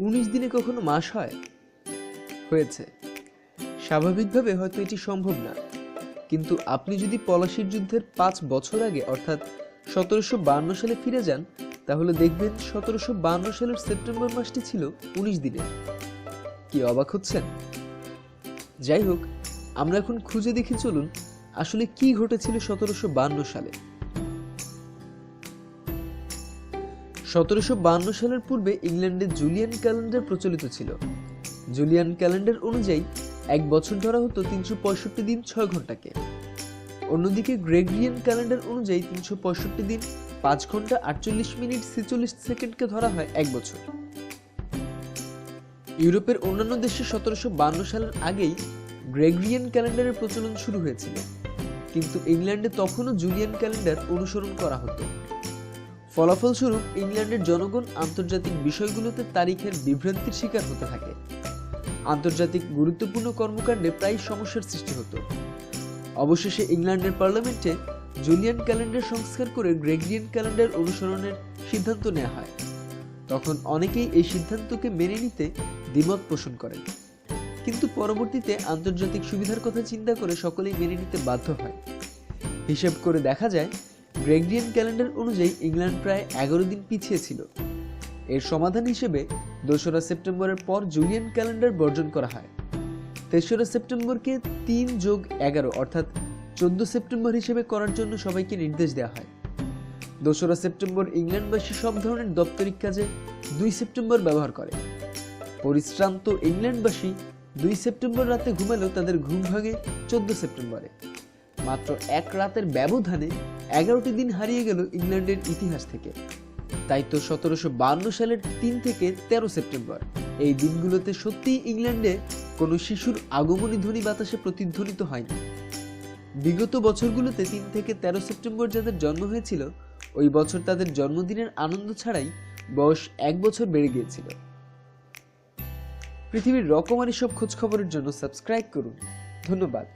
উনিশ দিনে কখনো মাস হয়? হয়েছে। স্বাভাবিকভাবে হয়তো এটি সম্ভব না। কিন্তু আপনি যদি পলাশির যুদ্ধের পাঁচ বছর আগে, অর্থাৎ সতেরোশো বান্ন সালে ফিরে যান, তাহলে দেখবেন সতেরোশো বান্ন সালের সেপ্টেম্বর মাসটি ছিল উনিশ দিনের। কি অবাক হচ্ছেন? যাই হোক, আমরা এখন খুঁজে দেখি চলুন আসলে কি ঘটেছিল সতেরোশো বান্ন সালে। সতেরোশো সালের পূর্বে ইংল্যান্ডে জুলিয়ান ক্যালেন্ডার প্রচলিত ছিল। জুলিয়ান ক্যালেন্ডার অনুযায়ী এক বছর ধরা হতো তিনশো পঁয়ষট্টি দিন ছয় ঘন্টাকে অন্যদিকে গ্রেগরিয়ান ক্যালেন্ডার অনুযায়ী তিনশো পঁয়ষট্টি দিন পাঁচ ঘণ্টা আটচল্লিশ মিনিট ছেচল্লিশ সেকেন্ডকে ধরা হয় এক বছর। ইউরোপের অন্যান্য দেশে সতেরোশো সালের আগেই গ্রেগরিয়ান ক্যালেন্ডারের প্রচলন শুরু হয়েছিল। কিন্তু ইংল্যান্ডে তখনও জুলিয়ান ক্যালেন্ডার অনুসরণ করা হতো। ফলাফলস্বরূপ ইংল্যান্ডের জনগণ আন্তর্জাতিক বিষয়গুলোতে তারিখের বিভ্রান্তির শিকার হতে থাকে। আন্তর্জাতিক গুরুত্বপূর্ণ কর্মকাণ্ডে প্রায় সমস্যার সৃষ্টি হতো। অবশেষে ইংল্যান্ডের পার্লামেন্টে জুলিয়ান ক্যালেন্ডার সংস্কার করে গ্রেগরিয়ান ক্যালেন্ডার অনুসরণের সিদ্ধান্ত নেওয়া হয়। তখন অনেকেই এই সিদ্ধান্তকে মেনে নিতে দ্বিমত পোষণ করেন। কিন্তু পরবর্তীতে আন্তর্জাতিক সুবিধার কথা চিন্তা করে সকলেই মেনে নিতে বাধ্য হয়। হিসেব করে দেখা যায় গ্রেগরিয়ান ক্যালেন্ডার অনুযায়ী ইংল্যান্ড প্রায় এগারো দিন পিছিয়ে ছিল। এর সমাধান হিসেবে দোসরা সেপ্টেম্বরের পর জুলিয়ান ক্যালেন্ডার বর্জন করা হয়। তেসরা সেপ্টেম্বরকে তিন যোগ এগারো, অর্থাৎ চোদ্দ সেপ্টেম্বর হিসেবে করার জন্য সবাইকে নির্দেশ দেওয়া হয়। দোসরা সেপ্টেম্বর ইংল্যান্ডবাসী সব ধরনের দপ্তরিক কাজে দুই সেপ্টেম্বর ব্যবহার করে। পরিশ্রান্ত ইংল্যান্ডবাসী দুই সেপ্টেম্বর রাতে ঘুমালেও তাদের ঘুম ভাঙে চোদ্দ সেপ্টেম্বরে। মাত্র এক রাতের ব্যবধানে এগারোটি দিন হারিয়ে গেল ইংল্যান্ডের ইতিহাস থেকে। তাই তো সতেরোশো সালের তিন থেকে তেরো সেপ্টেম্বর। এই দিনগুলোতে সত্যিই ইংল্যান্ডে কোনো শিশুর আগমনী ধ্বনি বাতাসে প্রতিধ্বনিত হয়নি বিগত বছরগুলোতে তিন থেকে তেরো সেপ্টেম্বর যাদের জন্ম হয়েছিল, ওই বছর তাদের জন্মদিনের আনন্দ ছাড়াই বয়স এক বছর বেড়ে গিয়েছিল। পৃথিবীর রকমারি সব খোঁজ খবরের জন্য সাবস্ক্রাইব করুন। ধন্যবাদ।